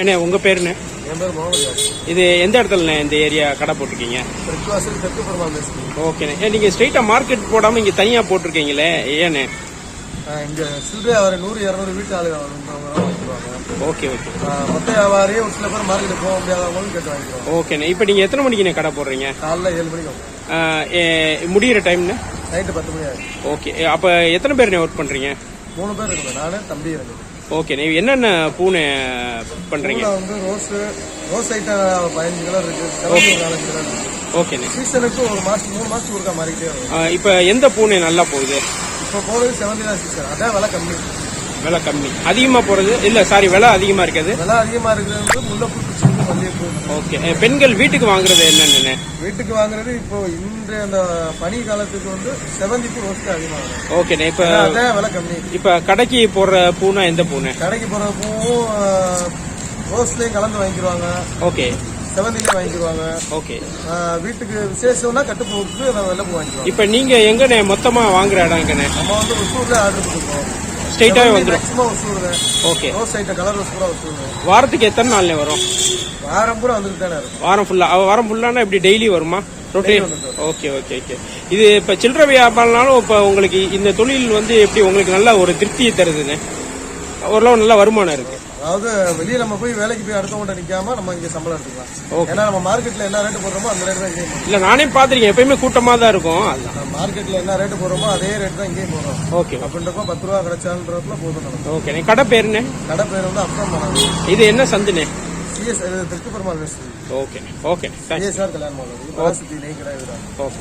என்ன உங்க பேருண்ணே என் பேர் முகமது இது எந்த இடத்துலண்ணே இந்த ஏரியா கடை போட்டிருக்கீங்க? தெற்கு வாசல் தெற்கு பெருமாள் ஓகேண்ணே. ஏன் நீங்க ஸ்ட்ரைட்டா மார்க்கெட் போடாம இங்க தனியா போட்டிருக்கீங்களே ஏண்ணே இங்கே சில்லறை வியாபாரி நூறு இரநூறு வீட்டு ஆளுங்க ஓகே ஓகே. மொத்த வியாபாரியே ஒரு சில பேர் மார்க்கெட்டுக்கு போக முடியாதவங்களும் கேட்டு வாங்கிக்குவாங்க. ஓகேண்ணே. இப்போ நீங்க எத்தனை மணிக்குண்ணே கடை போடுறீங்க? காலைல ஏழு மணிக்கு முடியிற டைம்னு நைட்டு பத்து மணி ஆகும் ஓகே. அப்போ எத்தனை பேர்ண்ணே ஒர்க் பண்றீங்க? மூணு பேர் இருக்கணும் நானு தம்பி இருக்கு ஓகேண்ணே என்னென்ன பூனை பண்றீங்க? வந்து ரோஸு ரோஸ் ஐட்டம் பதினஞ்சு கலர் இருக்கு. நாலஞ்சு கலர் ஓகேண்ணே சீசனுக்கு ஒரு மாசம் மூணு மாசத்துக்கு ஒருக்கா மாறிக்கிட்டே வரும். இப்போ எந்த பூனை நல்லா போகுது? இப்போ போனது செவந்தி தான் சீசன் அதான் விலை கம்மி. விலை கம்மி. அதிகமா போறது? இல்ல சாரி விலை அதிகமா இருக்காது விலை அதிகமா இருக்கிறது முல்லைப்பூ ஓகே. பெண்கள் வீட்டுக்கு வாங்குறது என்னென்ன வீட்டுக்கு வாங்குறது இப்போ இன்றைய அந்த பனி காலத்துக்கு வந்து செவந்திக்கு ரோஸ்க்கு அதிகமாக ஓகேண்ணே இப்போ அதான் விலை கம்மி. இப்போ கடைக்கு போடுற பூனா எந்த பூனை? கடைக்கு போகிற பூவும் ஆஹ், ரோஸ்லயும் கலந்து வாங்கிடுவாங்க ஓகே. செவந்திலையும் வாங்கிடுவாங்க ஓகே. வீட்டுக்கு விசேஷம்னா கட்டுப்போக்கு அதை வெள்ளை பூ வாங்கிக்குவாங்க இப்போ நீங்க எங்கண்ணே மொத்தமா வாங்குற இடம் எங்கண்ணே? நம்ம வந்து ஒசூர்ல ஆர்டர் கொடுத்துருக்கோம் ஸ்ட்ரைட்டாவே வந்துடும் ஓகே வாரத்துக்கு எத்தனை நாள்ல வரும்? வாரம் பூரா வந்துட்டு தானே வாரம் ஃபுல்லா வாரம் ஃபுல்லானா இப்படி டெய்லி வருமா? ரொட்டேன் ஓகே ஓகே ஓகே இது இப்போ சில்லறை வியாபாரம்னாலும் இப்போ உங்களுக்கு இந்த தொழில் வந்து எப்படி உங்களுக்கு நல்ல ஒரு திருப்தியை தருதுண்ணே ஓரளவு நல்ல வருமானம் இருக்கு. அதாவது வெளியே நம்ம போய் வேலைக்கு போய் அடுத்தவங்கள்ட்ட நிக்காம நம்ம இங்க சம்பளம் எடுத்துக்கலாம். ஏன்னா நம்ம மார்க்கெட்ல என்ன ரேட்டு போடுறோமோ அந்த ரேட்டு தான் இங்கேயும். இல்ல நானே பாத்திருக்கேன் எப்பயுமே கூட்டமா தான் இருக்கும். மார்க்கெட்ல என்ன ரேட்டு போடுறோமோ அதே ரேட் தான் இங்கேயும் போடுறோம். ஓகே அப்படின்றப்ப பத்து ரூபா கிடைச்சான்றதுல போதும் ஓகே கடை பேருண்ணே கடை பேர் வந்து பண்ணாங்க இது என்ன சந்துண்ணே? சிஎஸ் தெற்கு பெருமாள் ஓகே ஓகே சிஎஸ்ஆர் கல்யாணம் ஓகே